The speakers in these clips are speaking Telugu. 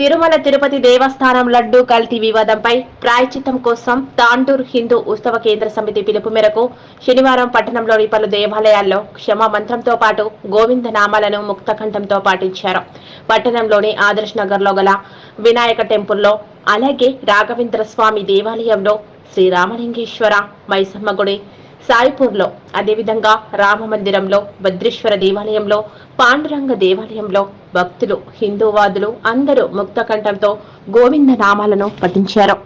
తిరుమల తిరుపతి దేవస్థానం లడ్డూ కల్తీ వివాదంపై ప్రాయచిత్తం కోసం తాండూర్ హిందూ ఉత్సవ కేంద్ర సమితి పిలుపు మేరకు శనివారం పట్టణంలోని పలు దేవాలయాల్లో క్షమామంత్రంతో పాటు గోవింద నామాలను ముక్తకంఠంతో పాటించారు. పట్టణంలోని ఆదర్శ్ నగర్లో గల వినాయక టెంపుల్లో అలాగే రాఘవేంద్ర స్వామి దేవాలయంలో శ్రీరామలింగేశ్వర మైసమ్మ గుడి సాయిపూర్లో అదేవిధంగా రామ మందిరంలో భద్రేశ్వర దేవాలయంలో పాండురంగ దేవాలయంలో భక్తులు హిందూవాదులు అందరూ ముక్త కంఠంతో గోవింద నామాలను పఠించారు.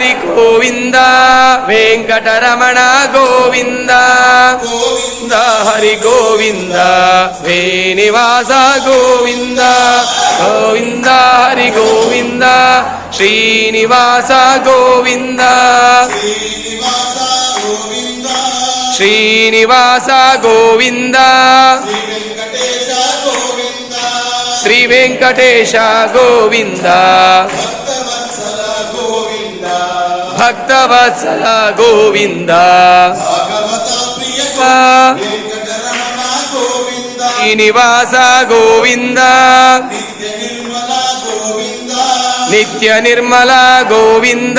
హరి గోవింద వెంకటరమణ గోవింద. గోవింద. హరి గోవింద వేణివాస గోవింద. గోవింద హరి గోవింద శ్రీనివాస గోవింద. శ్రీనివాస గోవింద. శ్రీ వెంకటేశ గోవింద. భక్తవత్సల గోవింద. శ్రీనివాస గోవింద. నిత్య నిర్మల గోవింద.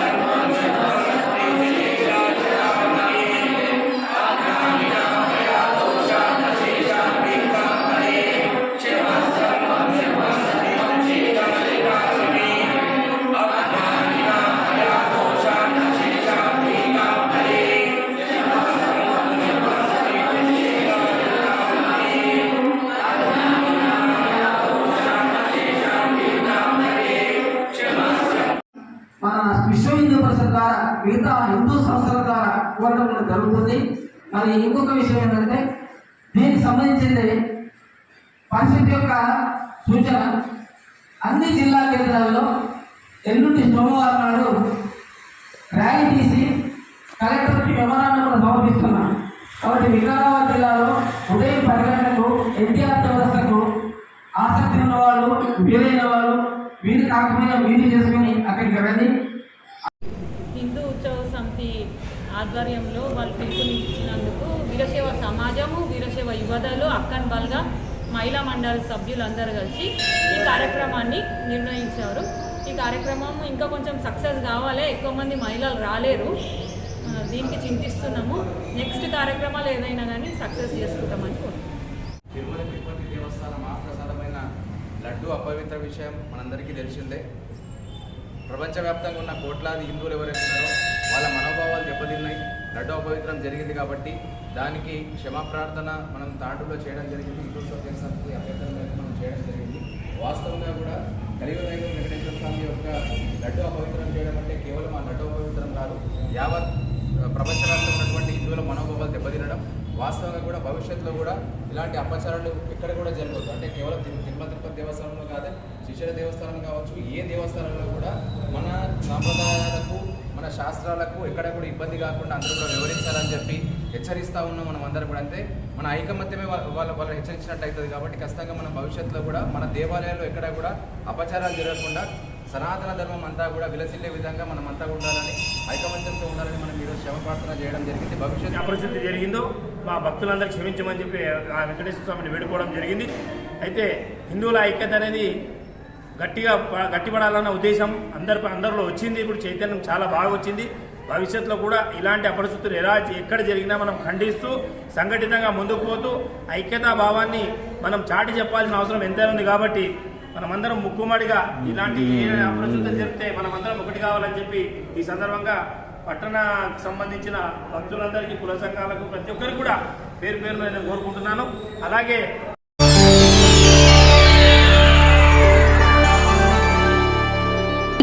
ద్వారా మిగతా హిందూ సంస్థల ద్వారా కోరడం కూడా జరుగుతుంది. మరి ఇంకొక విషయం ఏంటంటే దీనికి సంబంధించింది పరిస్థితి యొక్క సూచన. అన్ని జిల్లా కేంద్రాల్లో ఎల్లుండి సోమవారం నాడు ర్యాలీ తీసి కలెక్టర్కి వివరాన్ని కూడా సమర్పిస్తున్నాం. కాబట్టి వికారాబాద్ జిల్లాలో ఉదయం పది గంటలకు ఎన్టీఆర్ చౌరస్తకు ఆసక్తి ఉన్న వాళ్ళు వీలైన వాళ్ళు వీలు కాకపోయినా వీలు చేసుకుని అక్కడికి వెళ్ళి హిందూ ఉత్సవ సమితి ఆధ్వర్యంలో వాళ్ళు పిలుపునిచ్చినందుకు వీరశైవ సమాజము వీరశైవ యువతలు అక్కన్ బల్గా మహిళా మండలి సభ్యులందరూ కలిసి ఈ కార్యక్రమాన్ని నిర్ణయించారు. ఈ కార్యక్రమం ఇంకా కొంచెం సక్సెస్ కావాలి ఎక్కువ మంది మహిళలు రాలేరు. దీనికి చింతిస్తున్నాము. నెక్స్ట్ కార్యక్రమాలు ఏదైనా కానీ సక్సెస్ చేసుకుంటామని తిరుమల తిరుపతి దేవస్థానం మహాప్రసాదమైన లడ్డు అపవిత్ర విషయం మనందరికీ తెలిసిందే. ప్రపంచవ్యాప్తంగా ఉన్న కోట్లాది హిందువులు ఎవరైతున్నారో వాళ్ళ మనోభావాలు అపవిత్రం జరిగింది కాబట్టి దానికి క్షమాప్రార్థన మనం తాండూలో చేయడం జరిగింది. హిందూ సోషల్ అభ్యర్థన మేరకు మనం చేయడం జరిగింది. వాస్తవంగా కూడా కలియుగ దైవం వెంకటేశ్వర స్వామి యొక్క లడ్డు అపవిత్రం చేయడం అంటే కేవలం ఆ లడ్డు అపవిత్రం కాదు యావత్ ప్రపంచంలో ఉన్నటువంటి హిందువుల మనోభావాలు దెబ్బతినడం వాస్తవంగా కూడా భవిష్యత్తులో కూడా ఇలాంటి అపచారాలు ఎక్కడ కూడా జరగదు అంటే కేవలం తిరుమల తిరుపతి దేవస్థానంలో కాదు శిష్యుల దేవస్థానం కావచ్చు ఏ దేవస్థానంలో కూడా మన సాంప్రదాయాలకు మన శాస్త్రాలకు ఎక్కడ కూడా ఇబ్బంది కాకుండా అందరూ కూడా వివరించాలని చెప్పి హెచ్చరిస్తూ ఉన్నాం మనం అందరూ కూడా. అంతే మన ఐకమత్యమే వాళ్ళ వాళ్ళు హెచ్చరించినట్టు అవుతుంది కాబట్టి ఖచ్చితంగా మన భవిష్యత్తులో కూడా మన దేవాలయాల్లో ఎక్కడ కూడా అపచారాలు జరగకుండా సనాతన ధర్మం అంతా కూడా విలసిల్లే విధంగా మనం అంతా ఉండాలని ఐకమత్యంతో ఉండాలని మనం ఈరోజు క్షమ ప్రార్థన చేయడం జరిగింది. భవిష్యత్తు అపరిస్థితి జరిగిందో మా భక్తులందరూ క్షమించమని చెప్పి ఆ వెంకటేశ్వర స్వామిని వేడుకోవడం జరిగింది. అయితే హిందువుల ఐక్యత అనేది గట్టిగా గట్టిపడాలన్న ఉద్దేశం అందరి అందరిలో వచ్చింది. ఇప్పుడు చైతన్యం చాలా బాగా వచ్చింది. భవిష్యత్తులో కూడా ఇలాంటి అపరిస్థితులు ఎలా ఎక్కడ జరిగినా మనం ఖండిస్తూ సంఘటితంగా ముందుకు పోతూ ఐక్యతా భావాన్ని మనం చాటి చెప్పాల్సిన అవసరం ఎంతైనా ఉంది కాబట్టి మనమందరం ముక్కుమడిగా ఇలాంటి అపరిస్థితులు జరిగితే మనమందరం ఒకటి కావాలని చెప్పి ఈ సందర్భంగా పట్టణకు సంబంధించిన భక్తులందరికీ కుల సంఘాలకు ప్రతి ఒక్కరికి కూడా పేరు పేరున నేను కోరుకుంటున్నాను. అలాగే